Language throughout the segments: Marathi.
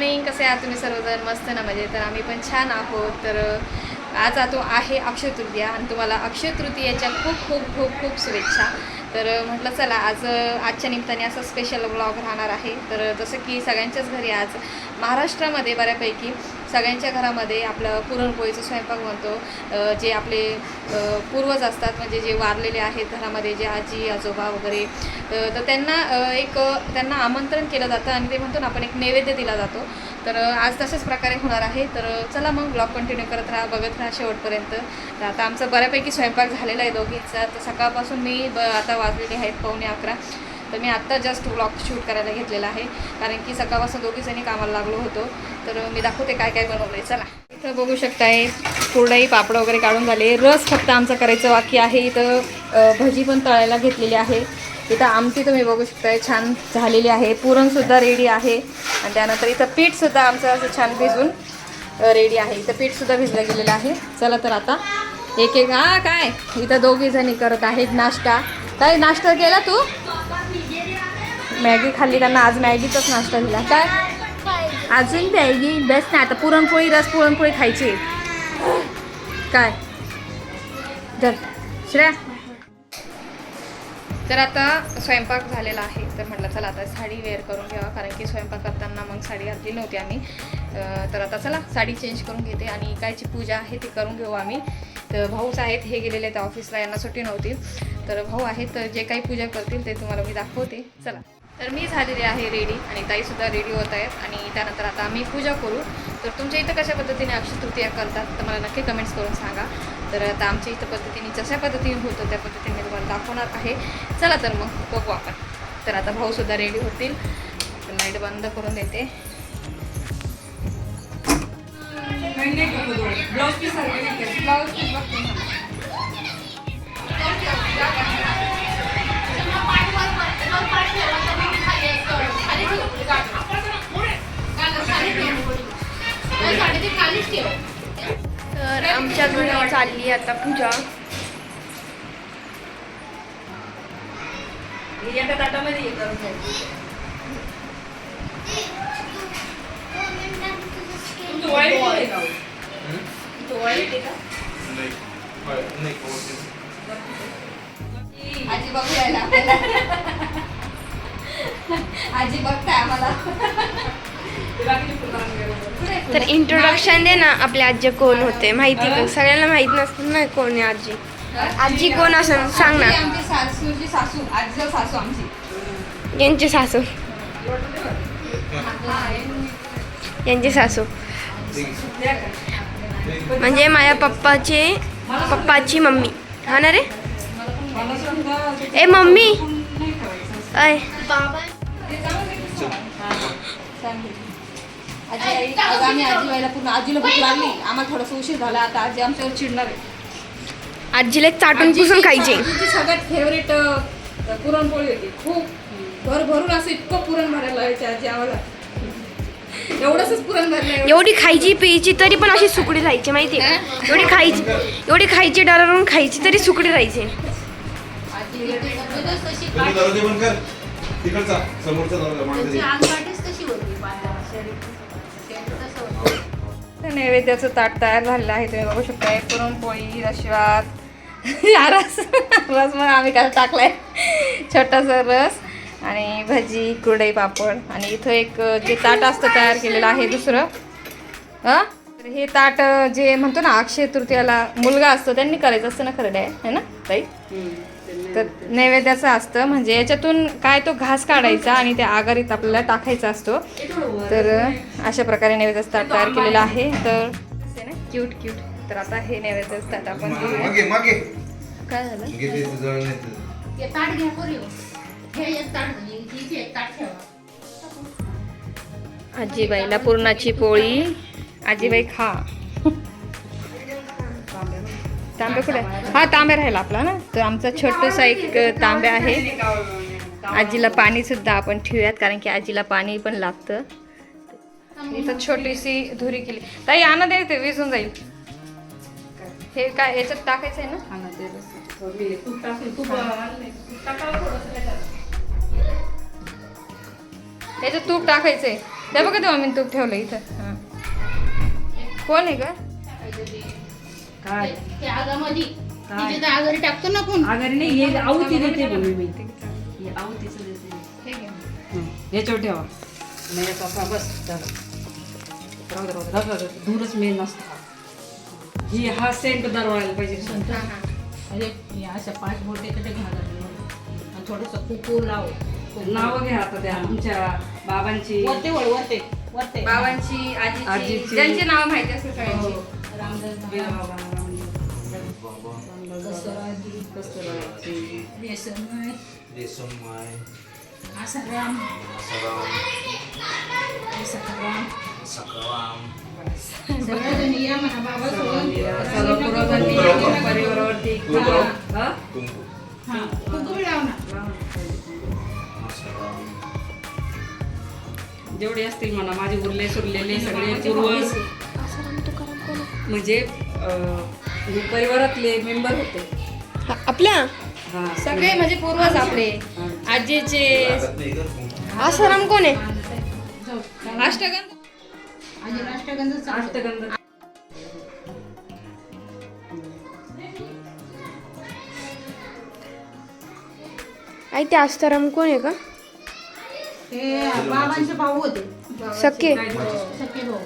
मॉर्निंग कसे आहात तुम्ही सर्वजण? मस्त ना म्हणजे तर आम्ही पण छान आहोत. तर आज तो आहे अक्षय तृतीया आणि तुम्हाला अक्षय तृतीयाच्या खूप खूप खूप खूप शुभेच्छा. तर म्हटलं चला आज आजच्या निमित्ताने असं स्पेशल ब्लॉग राहणार आहे. तर जसं की सगळ्यांच्याच घरी आज महाराष्ट्रामध्ये बऱ्यापैकी सगळ्यांच्या घरामध्ये आपलं पुरणपोळीचं स्वयंपाक बनतो. जे आपले पूर्वज असतात म्हणजे जे वारलेले आहेत घरामध्ये जे आजी आजोबा वगैरे तर त्यांना एक त्यांना आमंत्रण केलं जातं आणि ते म्हणतो ना आपण एक नैवेद्य दिला जातो. तर आज तशाच प्रकारे होणार आहे. तर चला मग ब्लॉग कंटिन्यू करत राहा बघत राहा शेवटपर्यंत. तर आता आमचा बऱ्यापैकी स्वयंपाक झालेला आहे दोघींचा. तर सकाळपासून मी ब आता वाजलेले आहेत पावणे अकरा. तर मी आत्ता जस्ट व्लॉग शूट करायला घेतलेला आहे. कारण की सकाळपासून दोघीजणी कामाला लागलो होतो. तर मी दाखवते काय काय बनवलं आहे चला. इथं बघू शकताय कुरडाई पापड वगैरे काढून झाले. रस फक्त आमचं करायचं बाकी आहे. इथं भजी पण तळायला घेतलेली आहे. इथं आमटी तुम्ही बघू शकताय छान झालेली आहे. पुरणसुद्धा रेडी आहे. आणि त्यानंतर इथं पीठसुद्धा आमचं असं छान भिजून रेडी आहे. इथं पीठसुद्धा भिजलं गेलेलं आहे. चला तर आता एक एक हा काय? इथं दोघी जणी करत आहेत नाश्ता. काय नाश्ता केला तू? मॅगी खाल्ली त्यांना आज मॅगीचाच नाश्ता दिला. काय? अजून मॅगी बस नाही. आता पुरणपोळी रस पुरणपोळी खायची. आहे. काय? जर श्रेया. तर आता स्वयंपाक झालेला आहे. तर म्हटलं चला आता साडी वेअर करून घ्यावा. कारण की स्वयंपाक करताना मग साडी घातली नव्हती आम्ही. तर आता चला साडी चेंज करून घेते आणि कायची पूजा आहे ती करून घेऊ आम्ही. तर भाऊच आहेत हे गेलेले आहेत ऑफिसला यांना सुट्टी नव्हती. तर भाऊ आहेत तर जे काही पूजा करतील ते तुम्हाला मी दाखवते. चला. तर मी झालेली आहे रेडी आणि ताईसुद्धा रेडी होत आहेत. आणि त्यानंतर आता आम्ही पूजा करू. तर तुमच्या इथं कशा पद्धतीने अक्षय तृतीया करतात तर मला नक्की कमेंट्स करून सांगा. तर आता आमच्या इथं पद्धतीने जशा पद्धतीने होतं त्या पद्धतीने मी तुम्हाला दाखवणार आहे. चला तर मग बघू आपण. तर आता भाऊसुद्धा रेडी होतील. तर लाइट बंद करून देते. ब्लाऊज पीस बघते तर आमच्या घरी चालली आता पूजा. एका ताटामध्ये हे करून? आजी बघू राहिला आपल्याला. आजी बघताय आम्हाला. तर इंट्रोडक्शन दे ना आपले आजी कोण होते. माहिती का? सगळ्यांना माहीत नसतं ना कोण आहे आजी. आजी कोण असं सांग ना. आजी आमची सासूची सासू आजी सासू. आमची. यांची सासू. यांची सासू. का? म्हणजे माझ्या पप्पाचे पप्पाची मम्मी. हा ना रे? ए मम्मी. नाही ठेवायचं. आजी आई आज आम्ही आजी बाईला पूर्ण आजीला भूक लागली. आम्हाला थोडासा उशीर झाला आता आजी आमच्यावर चिडणार आहे. आजीला चाटून पुसून खायचे. आजीची सगळ्यात फेवरेट पुरणपोळी होती. खूप भर भरून असं इतकं पुरण भरायला लावायचे आजी आम्हाला. एवढंच पुरण भरलं एवढं. एवढी खायची प्यायची तरी पण अशी सुकडी राहायची माहिती आहे का? एवढी खायची एवढी खायची डरारून खायची तरी सुकडी राहायची. आजी तशी दरवाजे बंद कर. तिकडचा समोरचा दरवाजा मागे दे. तर नैवेद्याचं ताट तयार झालेलं आहे. तुम्ही बघू शकताय पुरणपोळी रशवात या रस रस मग आम्ही काय टाकलाय. छोटासा रस आणि भजी कुरडई पापड. आणि इथं एक जे ताट असतं तयार केलेलं आहे दुसरं. हां तर हे ताट जे म्हणतो ना अक्षय तृतीयाला मुलगा असतो त्यांनी करायचं असतं ना खरं आहे ना ताई? तर नैवेद्याचं असतं. म्हणजे याच्यातून काय तो घास काढायचा आणि त्या आगारीत आपल्याला टाकायचा असतो. तर अशा प्रकारे नैवेद्याचं ताट तयार केलेलं आहे. तर क्यूट क्यूट. तर आता हे नैवेद्याचं ताट आपण काय झालं? येतं. आजीबाईला पुरणाची पोळी. आजीबाई खा. तांबे कुठे? हा तांबे राहिला आपला ना. तर आमचा छोटूसा एक तांबे आहे. आजीला पाणी सुद्धा आपण ठेवूयात कारण की आजीला पाणी पण लागतं. इथं छोटीशी धुरी केली. ताई आणा दे ते विजून जाईल. हे काय याच्यात टाकायचं आहे ना ते. याच्यात तूप टाकायचंय. त्या बघा तेव्हा मी तूप ठेवलं इथं. कोण आहे का काय? ते आगामध्ये. काय? तिथे तर आगारी टाकतो ना कोण आगारी नाही हे आवती देते म्हणून मी. हे देते. ठीक आहे हं, याच्यावर ठेवा. आणि याचा असा बस झालं राहू दे, राहू दे, राहू दे, राहू दे. धूरच मेन नसतो ही. हा सेंट दरवायला पाहिजे. हां हां. अरे हे अशा पाच बोटे कसे घालत थोडस कुकू लाव. नावं घ्या आता त्या आमच्या बाबांची. वरते वळ वरते वरते. बाबांची आजीची. आजीची. ज्यांची नाव माहिती असते सगळ्यांची. आसाराम सकाराम सगळ्याजणी या म्हणा बाबा सोडून. परिवारावरती? कुंकू हा कुकू लाव ना जेवढे असतील म्हणा माझे उरले सुरलेले सगळे पूर्वज म्हणजे परिवारातले मेंबर होते. हा, आपल्या? हा. सगळे म्हणजे पूर्वज आपले. आजीचे. आसाराम कोण आहे? अष्टगंध. आई ते आसाराम कोण आहे का हे बाबांचे भाऊ होते. सख्खे. सख्खे भाऊ.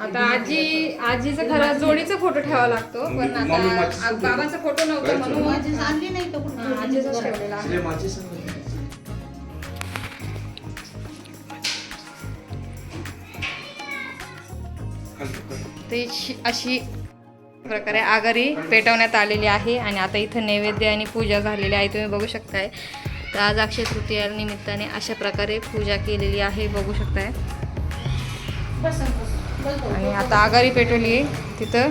आता आजी आजीचं खरं जोडीचा फोटो ठेवावा लागतो पण आता आ- बाबांचा फोटो नव्हता म्हणून माझी आणली नाही तो हा, आजीचाच ठेवलेला आहे. ते शि- अशी प्रकारे आगारी पेटवण्यात आलेली आहे आणि आता इथं नैवेद्य आणि पूजा झालेली आहे तुम्ही बघू शकताय. तर आज अक्षय तृतीया निमित्ताने अशा प्रकारे पूजा केलेली आहे बघू शकताय. बस बस. बस भाऊ. आणि आता आगारी पेटवली आहे तिथं.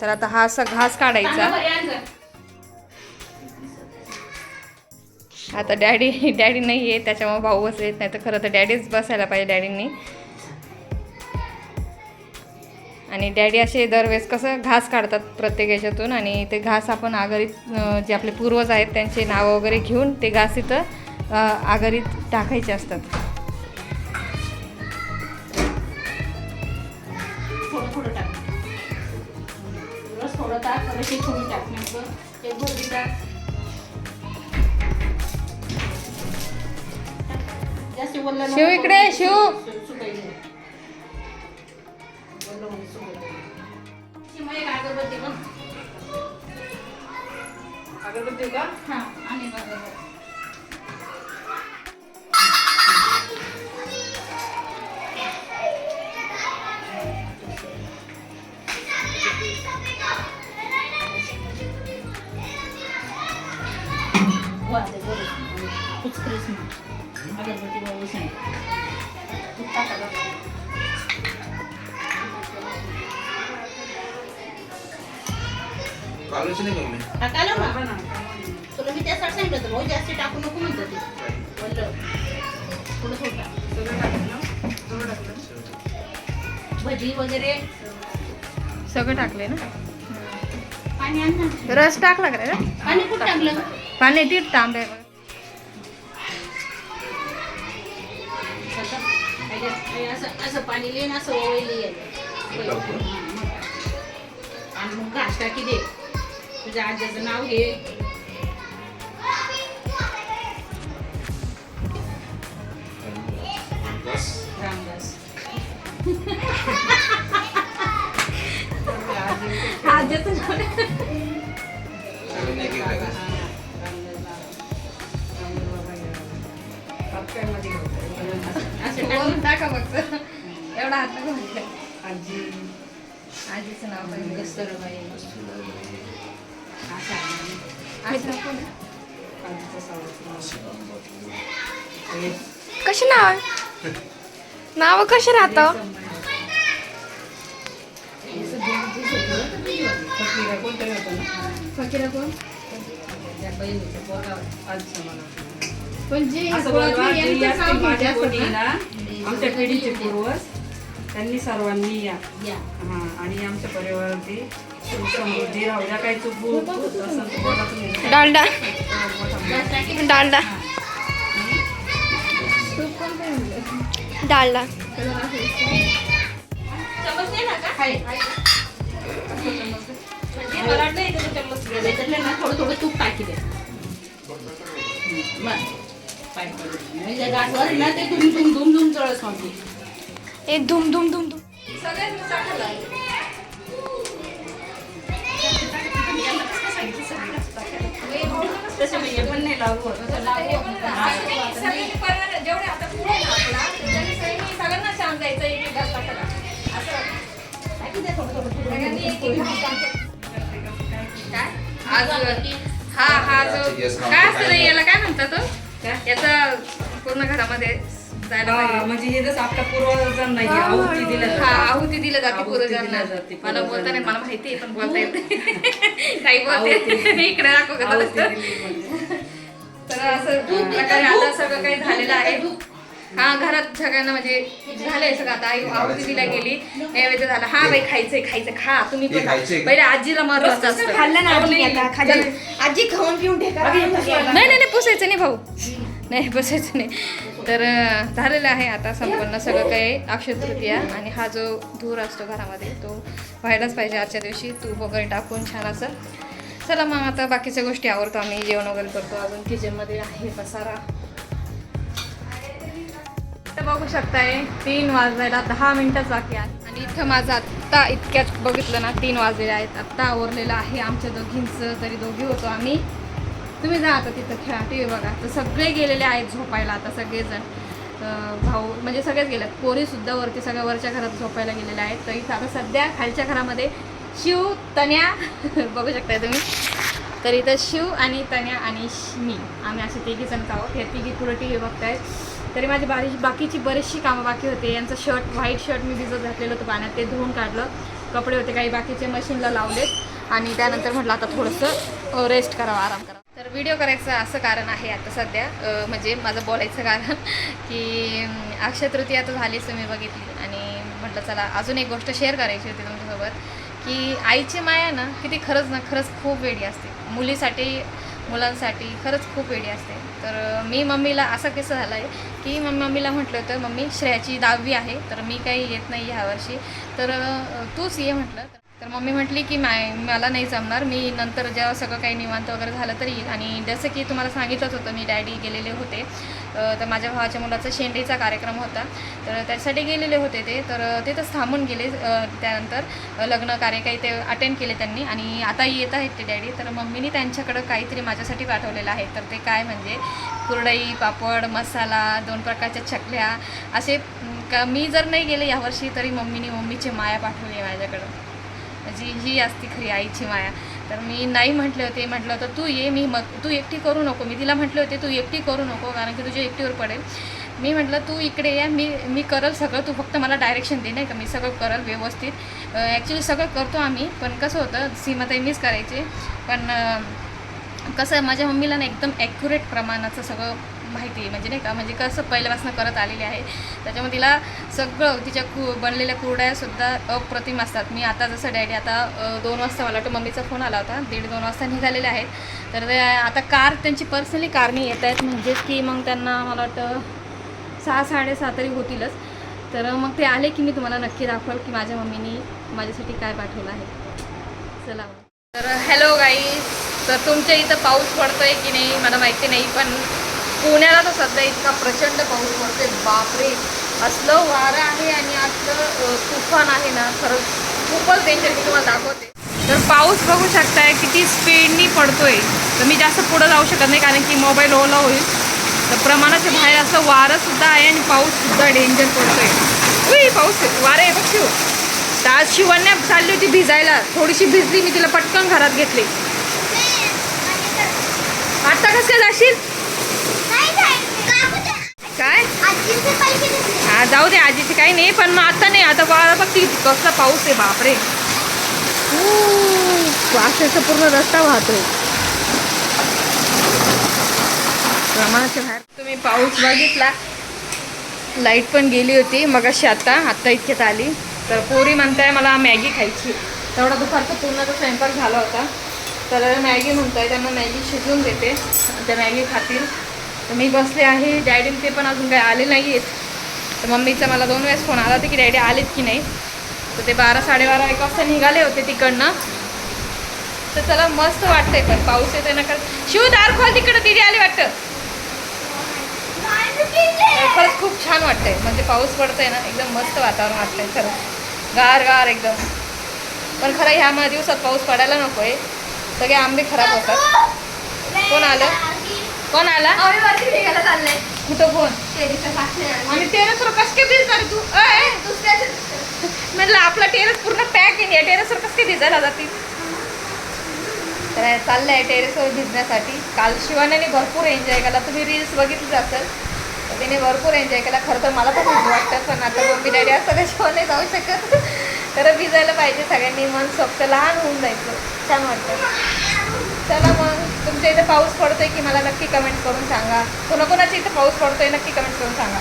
तर आता हा असा घास काढायचा. आता डॅडी डॅडी नाही आहे त्याच्यामुळे भाऊ बसलेत नाही तर खरं तर डॅडीच बसायला पाहिजे डॅडींनी. आणि डॅडी असे दरवेळेस कसं घास काढतात प्रत्येक याच्यातून आणि ते घास आपण आघारीत अं, जे आपले पूर्वज आहेत त्यांचे नावं वगैरे घेऊन ते घास इथं अं, आघारीत टाकायचे असतात. थोडं टाक रशी थोडी टाक नंतर एक टाक नको शिव इकडे, करू. शिव. म्हणजे. अगरबत्ती का हा, आणि तुला मी त्यासाठी सांगितलं होतं भाऊ जास्त टाकू नको ते थोडं थोडं भजी वगैरे सगळं टाकले ना? पाणी आण ना. रस टाकला का रे? पाणी कुठं टाकलं? पाणी तीट तांबे. असं पाणी लेन असं ओळली आणि मग घास टाकी दे तुझ्या आजीचं नाव घे. रामदास? असं टाकून टाका फक्त. एवढा हात नको घालू. आजी. आजीचं नाव कस्तुरबाई आहे. आजी? आजीचं सावत्र कसे नाव आहे? नाव राहतं? कोण? नाव ना, ना आमच्या पिढीचे पूर्वज त्यांनी सर्वांनी या. या. हा आणि आमच्या परिवाराची समृद्धी राहू द्या. काही चूक बोल- असेल तुम्ही. डालडा डालडा थोडं थोडं तूप टाकी दे. बस. पाय ना ते दुम दुम दुम चळस म्हणते ए धुम धुम धुम धुम? आज हा हा जो काय असतं याला काय म्हणतात तो? याचा पूर्ण घरामध्ये जायला हा, पाहिजे. म्हणजे हे जसं आपल्या पूर्वजांना ही आहुती दिल्या हा. आहुती दिलं जाते आहुती पूर्वजांना. जाते मला बोलता नाही. मला माहिती आहे पण बोलता येत नाही. काही बोलते आहुती. इकडे दाखव का आहुती तसं? दिली म्हणजे. तर असं प्रकारे आता सगळं काही झालेलं आहे. हा घरात सगळ्यांना म्हणजे झालंय सगळं. आता आई आहुती दिला गेली. नैवेद्य झाला. हा बाई खायचंय खायचं खा तुम्ही हे पण खायचंय. पहिले आजीला महत्वाचं असतं. खाल्लं ना आजी आता. खाल्लं आजी खाऊन पिऊन ठेका. नाही नाही नाही पुसायचं नाही भाऊ. नाही पुसायचं नाही. तर झालेलं आहे आता संपन्न सगळं काही अक्षय तृतीया आणि हा जो धूर असतो घरामध्ये तो व्हायलाच पाहिजे आजच्या दिवशी. तूप वगैरे टाकून छान असं. चला मग आता बाकीच्या गोष्टी आवडतो आम्ही. जेवण वगैरे करतो. अजून किचनमध्ये आहे पसारा. तर बघू शकताय तीन वाजायला दहा मिनिटच बाकी आहे आणि इथं माझं आत्ता इतक्यात बघितलं ना तीन वाजलेले आहेत. आत्ता आवरलेलं आहे आमच्या दोघींचं तरी दोघी होतो आम्ही. तुम्ही जा आता तिथं खेळा टी व्ही बघा. तर सगळे गेलेले आहेत झोपायला आता सगळेजण. भाऊ म्हणजे सगळेच गेलेत. पोरीसुद्धा वरती सगळ्या वरच्या घरात झोपायला गेलेल्या आहेत. तर इथं आता सध्या खालच्या घरामध्ये शिव तन्या बघू शकताय तुम्ही. तर इथं शिव आणि तन्या आणि मी. आम्ही असे तिघी जण आहोत. हे तिघी पुढे टी व्ही बघतायत. तरी माझी बारी बाकीची बरीचशी कामं बाकी होते. यांचं शर्ट व्हाईट शर्ट मी भिजत घातलेलं होतं पाण्यात. ते धुवून काढलं. कपडे होते. काही बाकीचे मशीनला लावलेत. आणि त्यानंतर म्हटलं आता थोडंसं रेस्ट करावं आराम करावा. व्हिडिओ करायचं असं कारण आहे आता सध्या. म्हणजे माझं बोलायचं कारण की अक्षय तृतीया तर झालीच तुम्ही बघितली. आणि म्हटलं चला अजून एक गोष्ट शेअर करायची होती तुमच्यासोबत की आईची माया ना किती खरंच ना खरंच खूप वेडी असते. मुलीसाठी मुलांसाठी खरंच खूप वेडी असते. तर मी मम्मीला असा कसं झाला आहे की मग मम्मीला म्हटलं होतं मम्मी श्रेयाची दहावी आहे तर मी काही येत नाही ह्या वर्षी. तर तूच ये म्हटलं. तर मम्मी म्हटली की माय मला नाही जमणार. मी नंतर जेव्हा सगळं काही निवांत वगैरे झालं तर येईल आणि जसं की तुम्हाला सांगितलंच होतं मी डॅडी गेलेले होते. तर माझ्या भावाच्या मुलाचा शेंडीचा कार्यक्रम होता. तर त्यासाठी गेलेले होते ते. तर तिथंच थांबून गेले त्यानंतर लग्न कार्य काही ते अटेंड केले त्यांनी आणि आता येत आहेत ते डॅडी. तर मम्मीनी त्यांच्याकडं काहीतरी माझ्यासाठी पाठवलेलं आहे. तर ते काय म्हणजे कुरडई पापड मसाला दोन प्रकारच्या चकल्या असे का मी जर नाही गेले यावर्षी तरी मम्मीने मम्मीची माया पाठवली आहे माझ्याकडं. जी ही असती खरी आईची माया. तर मी नाही म्हटले होते म्हटलं होतं तू ये मी मग तू एकटी करू नको. मी तिला म्हटले होते तू एकटी करू नको कारण की तुझ्या एकटीवर पडेल. मी म्हटलं तू इकडे या मी मी करल सगळं तू फक्त मला डायरेक्शन दे नाही का? मी सगळं करल व्यवस्थित. ॲक्च्युली सगळं करतो आम्ही पण कसं होतं सीमाताई मीच करायचे. पण कसं माझ्या मम्मीला ना एकदम ॲक्युरेट प्रमाणाचं सगळं माहिती आहे. म्हणजे नाही का म्हणजे कसं पहिल्यापासून करत आलेली आहे. त्याच्यामुळे तिला सगळं तिच्या कु बनलेल्या कुरड्यासुद्धा अप्रतिम असतात. मी आता जसं डॅडी आता दोन वाजता मला वाटतं मम्मीचा फोन आला होता. दीड दोन वाजता निघालेले आहेत. तर ते आता कार त्यांची पर्सनली कारने येत आहेत. म्हणजेच की मग त्यांना मला वाटतं सहा साडेसहा तरी होतीलच. तर मग ते आले की मी तुम्हाला नक्की दाखवाल की माझ्या मम्मीनी माझ्यासाठी काय पाठवलं आहे. चला मग. तर हॅलो गाई तर तुमच्या इथं पाऊस पडतोय की नाही? मला माहिती नाही पण पुण्याला तर सध्या इतका प्रचंड पाऊस पडतोय. बापरे. असलं वारं आहे आणि असलं अ, तुफान आहे ना खरंच खूपच डेंजर मी तुम्हाला दाखवते. तर पाऊस बघू शकताय किती स्पीडनी पडतोय. तर मी जास्त पुढं जाऊ शकत नाही कारण की मोबाईल ओला होईल. तर प्रमाणाच्या बाहेर असं वारं सुद्धा आहे आणि पाऊस सुद्धा डेंजर पडतोय. उई पाऊस. वारं आहे बघ शिव. तर आज शिवण्या चालली होती भिजायला. थोडीशी भिजली मी तिला पटकन घरात घेतली. आता कसं काय जाशील? काय? हा जाऊ दे आजीचे काही नाही पण मग आता नाही आता वारा बघ ती कसला पाऊस आहे बापरे. वासाचा पूर्ण रस्ता वाहतोय. प्रमाणाच्या बाहेर. तुम्ही पाऊस बघितला? लाइट पण गेली होती मग अशी आता आत्ता इतक्यात आली. तर पोरी म्हणताय मला मॅगी खायची. तेवढा दुपारचा पूर्णचा स्वयंपाक झाला होता. तर मॅगी म्हणताय त्यांना मॅगी शिजवून देते. त्या मॅगी खातील. तर मी बसले आहे. डॅडी ते पण अजून काही आले नाही आहेत तर मम्मीचा मला दोन वेळेस फोन आला होता की डॅडी आलेत की नाही. तर ते बारा साडेबारा एक वाजता निघाले होते तिकडनं. तर चला मस्त वाटतंय पण पाऊस येतोय ना कारण शिव दार खोल तिकडं तिथे आले वाटतं. खरंच खूप छान वाटतंय. म्हणजे पाऊस पडतोय ना एकदम मस्त वातावरण वाटतंय खरं. गार गार एकदम. पण खरं ह्या मा दिवसात पाऊस पडायला नको आहे सगळे आंबे खराब होतात. कोण आलं? कोण आला? कुठं कोण? आणि टेरेसवर कस काय भिजणार तू? अय, म्हणलं आपला टेरेस पूर्ण पॅक आहे या टेरेसवर कस काय भिजायला जातील? तर चाललंय टेरेसवर भिजण्यासाठी. काल शिवानीने भरपूर एन्जॉय केला. तुम्ही रील्स बघितलीच असेल. तर तिने भरपूर एन्जॉय केला. खरं तर मला पण वाटतं पण आता मम्मी डॅडी असतं त्याच्यावर नाही जाऊ शकत तर भिजायला पाहिजे सगळ्यांनी. मन सोबत लहान होऊन जायचं. छान वाटतं. चला तुमच्या इथं पाऊस पडतोय की मला नक्की कमेंट करून सांगा. कोणाकोणाच्या इथं पाऊस पडतोय नक्की कमेंट करून सांगा.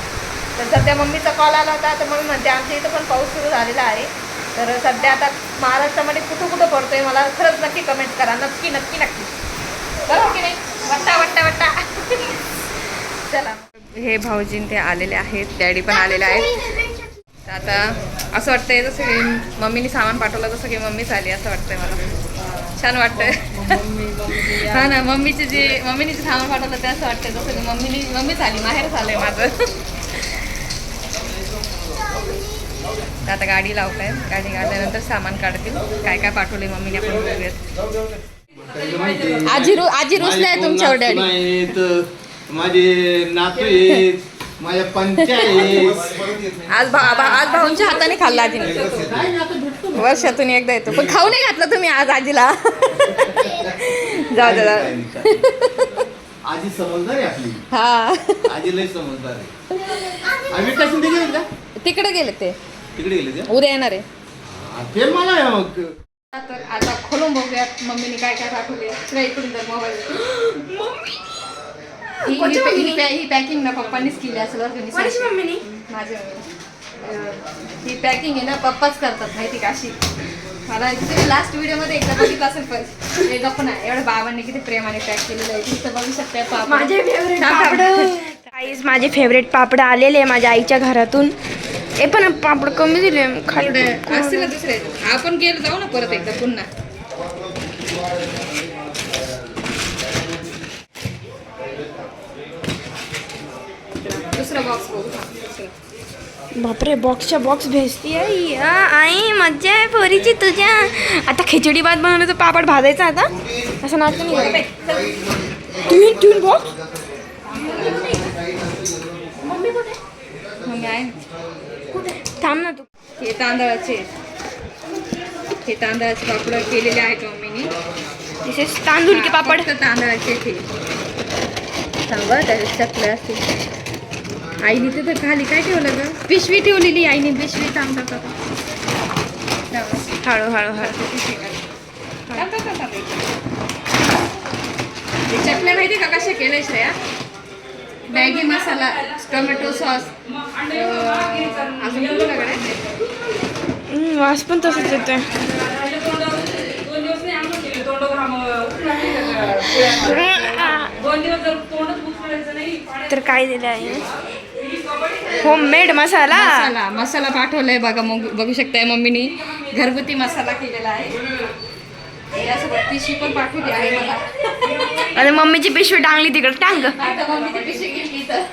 तर सध्या मम्मीचा कॉल आला होता तर मम्मी म्हणते आमच्या इथं पण पाऊस सुरू झालेला आहे. तर सध्या आता महाराष्ट्रामध्ये कुठं कुठं पडतोय मला खरंच नक्की कमेंट करा. नक्की नक्की नक्की. बरोबर की नाही? वट्टा वट्टा वट्टा. चला. हे भाऊजीन ते आलेले आहेत. डॅडी पण आलेले आहेत. तर आता असं वाटतंय जसं की मम्मीने सामान पाठवलं जसं की मम्मीच आली असं वाटतंय मला. छान वाटतंय. हा ना मम्मीचे जे मम्मीने जे सामान पाठवलं ते असं वाटतंय जसं की मम्मीने मम्मीच आली माहेर झालंय माझं. आता गाडी लावताय. गाडी काढल्यानंतर सामान काढतील. काय काय पाठवले मम्मीने आपण बघूयात. आजी रु आजी रुसलाय तुमच्यावर डॅडी माझे नातू आहेत माझ्या पंच्या आहेत. आज भा- आज भाऊंच्या हाताने खाल्ला आजीने. वर्षातून एकदा येतो. पण खाऊ नाही घातलं तुम्ही आज आजीला. जाऊ दे. आजी समजदार आहे आपली. हा. आजी लय समजदार आहे. आम्ही कशी ते गेले का? तिकडे गेले ते. तिकडे गेले ते? उद्या येणार आहे. ते मला मग. तर आता खोलून बघूयात मम्मीने काय काय पाठवले तुला इकडून तर मोबाईल ही ही ही ही पॅकिंग ना पप्पांनीच केली. मम्मीनी? माझ्या ही पॅकिंग आहे ना पप्पाच करतात माहिती का अशी. मला लास्ट व्हिडिओमध्ये एकदा बघितलं असेल पण हे गप्प नाही. एवढं बाबांनी किती प्रेमाने पॅक केलेलं आहे. तिथं बघू शकता. माझे फेवरेट. पापड. काहीच माझे फेवरेट पापड आलेले आहे माझ्या आईच्या घरातून. हे पण पापड कमी दिले खाली असतील ना दुसरे. आपण गेलो जाऊ ना परत एकदा पुन्हा. दुसरा बॉक्स बघू. बापरे बॉक्सच्या बॉक्स भेजती आई आ, आई मज्जा आहे पोरीची तुझ्या. आता खिचडी भात बनवलं तर पापड भाजायचा आता. असं नाटक नाही तीन बॉक्स मम्मी आहे. थांब ना तू. हे तांदळाचे. हे तांदळाचे पापड केलेले आहेत मम्मीने. तसेच तांदूळ की पापड. तांदळाचे हे. सांगा त्याच्यात चकल्या असतील. आईने तिथं खाली काय ठेवलं ग? पिशवी ठेवलेली आईने पिशवी थांब. हळू हळू हळू. चकल्या माहिती का कशा केल्या Shreya? Maggi masala tomato sauce अजून वास पण तसंच येतोय. तर काय दिलं आहे होम मेड मसाला मसाला मसाला पाठवलाय बघा मग बघू शकताय मम्मीनी. घरगुती मसाला केलेला आहे. यासोबत पिशवी पण पाठवली आहे मला आणि मम्मीची पिशवी टांगली तिकडे. टांग आता मम्मीची पिशवी गेली इथं